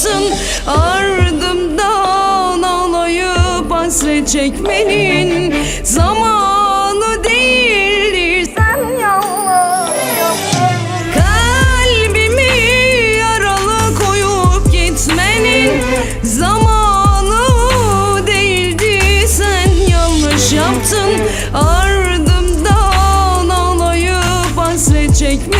yaptın ardımdan ağlayıp hasret çekmenin zamanı değildi sen yaptın kalbimi yaralı koyup gitmenin zamanı değildi sen yanlış yaptın. Ardımdan ağlayıp hasret çekmenin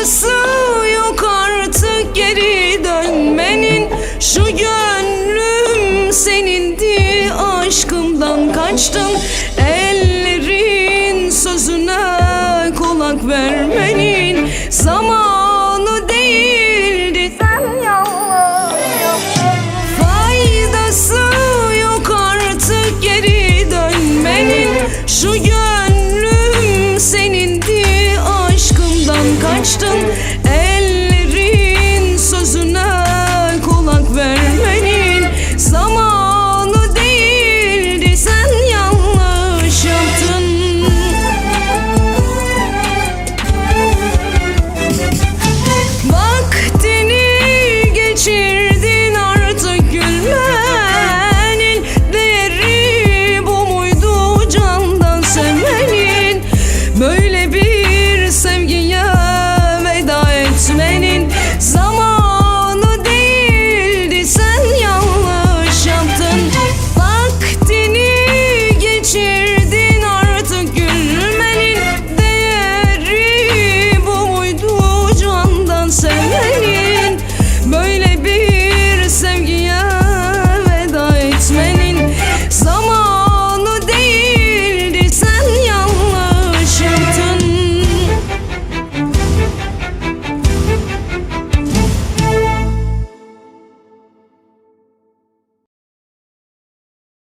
Faydası yok artık geri dönmenin. Şu gönlüm senindi aşkımdan kaçtın. Ellerin sözüne kulak vermenin. Zaman